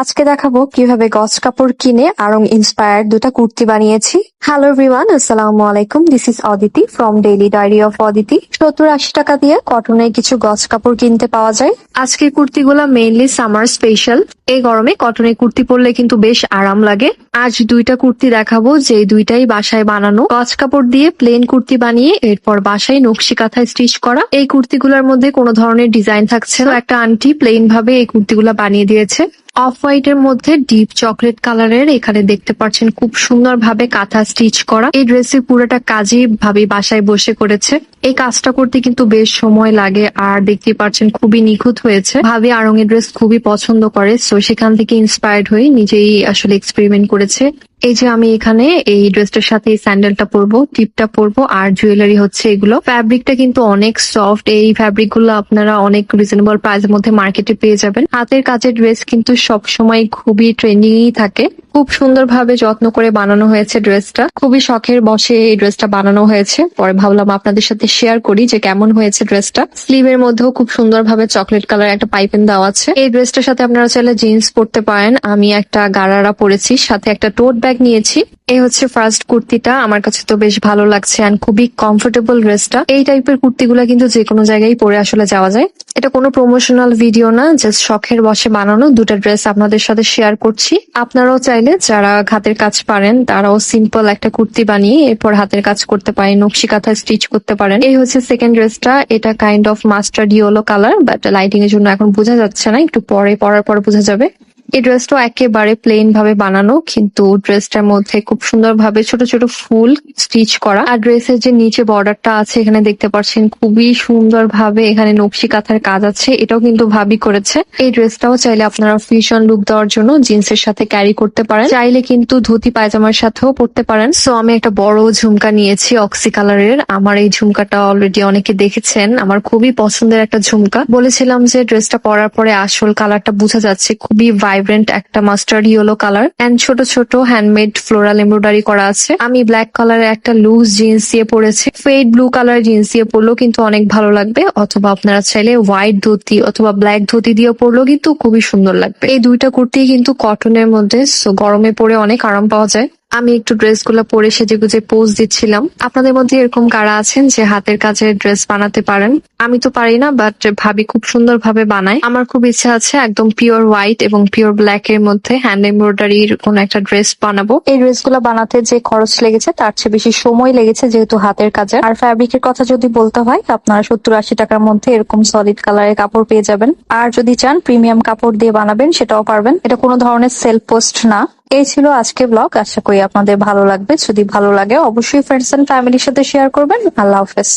আজকে দেখাবো কীভাবে গজ কাপড় কিনে আরং ইন্সপায়ার দুটা কুর্তি বানিয়েছি। হ্যালো এভরিওয়ান আসসালামু আলাইকুম। This is Aditi from daily diary of Aditi সত্তর আশি টাকা দিয়ে কটনের কিছু গজ কাপড় কিনতে পাওয়া যায়। আজকের কুর্তিগুলো মেইনলি সামার স্পেশাল এই গরমে কটনের কুর্তি পরলে কিন্তু বেশ আরাম লাগে। আজ দুইটা কুর্তি দেখাবো যে দুইটাই বাসায় বানানো। গজ কাপড় দিয়ে প্লেন কুর্তি বানিয়ে এরপর বাসায় নকশি কাঁথায় স্টিচ করা। এই কুর্তিগুলোর মধ্যে কোনো ধরনের ডিজাইন থাকছে একটা আন্টি প্লেন ভাবে এই কুর্তিগুলো বানিয়ে দিয়েছে। অফ হোয়াইট এর মধ্যে ডিপ চকলেট কালারের, এখানে দেখতে পাচ্ছেন খুব সুন্দর ভাবে কাঁথা স্টিচ করা। এই ড্রেসের পুরোটা কাজই ভাবি বাসায় বসে করেছে। এই কাজটা করতে কিন্তু বেশ সময় লাগে আর দেখতে পাচ্ছেন খুবই নিখুঁত হয়েছে। ভাবি আরঙের ড্রেস খুবই পছন্দ করে সো সেখান থেকে ইন্সপায়ার্ড হয়ে নিজেই আসলে এক্সপেরিমেন্ট করেছে। এই যে আমি এখানে এই ড্রেসটার সাথে এই স্যান্ডেলটা পরবো, টিপটা পরবো, আর জুয়েলারি হচ্ছে এগুলো। ফ্যাব্রিকটা কিন্তু অনেক সফট এই ফ্যাব্রিকগুলো আপনারা অনেক রিজনেবল প্রাইসের মধ্যে মার্কেটে পেয়ে যাবেন। হাতের কাজের ড্রেস কিন্তু সবসময় খুবই ট্রেন্ডিংই থাকে। খুব সুন্দরভাবে যত্ন করে বানানো হয়েছে ড্রেসটা। খুবই শখের বসে এই ড্রেসটা বানানো হয়েছে। পরে ভাবলাম আপনাদের সাথে শেয়ার করি যে কেমন হয়েছে ড্রেসটা। স্লিভের মধ্যেও খুব সুন্দরভাবে চকলেট কালার একটা পাইপেন দেওয়া আছে। এই ড্রেসটার সাথে আপনারা চাইলে জিন্স পরতে পারেন। আমি একটা গারারা পরেছি, সাথে একটা টোট ব্যাগ নিয়েছি। এই হচ্ছে ফার্স্ট কুর্তিটা। আমার কাছে তো বেশ ভালো লাগছে অ্যান্ড খুবই কমফোর্টেবল ড্রেসটা। এই টাইপের কুর্তিগুলো কিন্তু যে কোনো জায়গায় পরে আসলে যাওয়া যায়। এটা কোনো প্রমোশনাল ভিডিও না জাস্ট শখের বসে বানানো। দুটো ড্রেস আপনাদের সাথে শেয়ার করছি। আপনারাও চাইলে যারা হাতের কাজ পারেন, তারাও সিম্পল একটা কুর্তি বানিয়ে এরপর হাতের কাজ করতে পারেন, নকশি কাঁথা স্টিচ করতে পারেন। এই হচ্ছে সেকেন্ড ড্রেসটা এটা kind of mustard yellow colour but lighting এর জন্য এখন বোঝা যাচ্ছে না, একটু পরে, পরার পর বোঝা যাবে। এই ড্রেসটাও একেবারে প্লেন ভাবে বানানো, কিন্তু ড্রেসটার মধ্যে খুব সুন্দর ভাবে ছোট ছোট ফুল স্টিচ করা। আর ড্রেসের যে নিচে বর্ডারটা আছে, এখানে দেখতে পাচ্ছেন খুবই সুন্দর ভাবে এখানে নকশি কাঁথার কাজ আছে, এটাও কিন্তু ভাবি করেছে। এই ড্রেসটাও চাইলে আপনারা ফিউশন লুক দেওয়ার জন্য জিন্সের সাথে ক্যারি করতে পারেন। চাইলে কিন্তু ধুতি পায়জামার সাথেও পরতে পারেন। সো আমি একটা বড় ঝুমকা নিয়েছি অক্সি কালারের আমার এই ঝুমকাটা অলরেডি অনেকে দেখেছেন, আমার খুবই পছন্দের একটা ঝুমকা। বলেছিলাম যে ড্রেসটা পরার পরে আসল কালারটা বোঝা যাচ্ছে, খুবই ভাইব্রেন্ট একটা মাস্টার্ড ইয়েলো কালার এন্ড ছোট ছোট হ্যান্ডমেড ফ্লোরাল এমব্রয়ডারি করা আছে। আমি ব্ল্যাক কালারের একটা লুজ জিন্স দিয়ে পরেছি। ফেড ব্লু কালার জিন্স দিয়ে পরলেও কিন্তু অনেক ভালো লাগবে। অথবা আপনারা চাইলে হোয়াইট ধুতি অথবা ব্ল্যাক ধুতি দিয়ে পরলেও কিন্তু খুবই সুন্দর লাগবে। এই দুইটা কুর্তি কিন্তু কটনের মধ্যে গরমে পরে অনেক আরাম পাওয়া যায়। আমি একটু ড্রেসগুলো পরে সেজে গুজে পোজ দিচ্ছিলাম। আপনাদের মধ্যে এরকম কারা আছেন যে হাতের কাজের ড্রেস বানাতে পারেন? আমি তো পারি না বাট ভাবি খুব সুন্দর ভাবে বানায়। আমার খুব ইচ্ছা আছে একদম পিওর হোয়াইট এবং পিওর ব্ল্যাক এর মধ্যে হ্যান্ড এমব্রয়ডারির কোন একটা ড্রেস বানাবো। এই ড্রেসগুলো বানাতে যে খরচ লেগেছে, তার চেয়ে বেশি সময় লেগেছে যেহেতু হাতের কাজের। আর ফ্যাব্রিকের কথা যদি বলতে হয়, আপনারা সত্তর আশি টাকার মধ্যে এরকম সলিড কালারের কাপড় পেয়ে যাবেন। আর যদি চান প্রিমিয়াম কাপড় দিয়ে বানাবেন, সেটাও পারবেন। এটা কোনো ধরনের সেলফ পোস্ট না। এই ছিল আজকে ব্লগ আশা করি আপনাদের ভালো লাগবে। যদি ভালো লাগে, অবশ্যই ফ্রেন্ডস এন্ড ফ্যামিলির সাথে শেয়ার করবেন। আল্লাহ হাফেজ।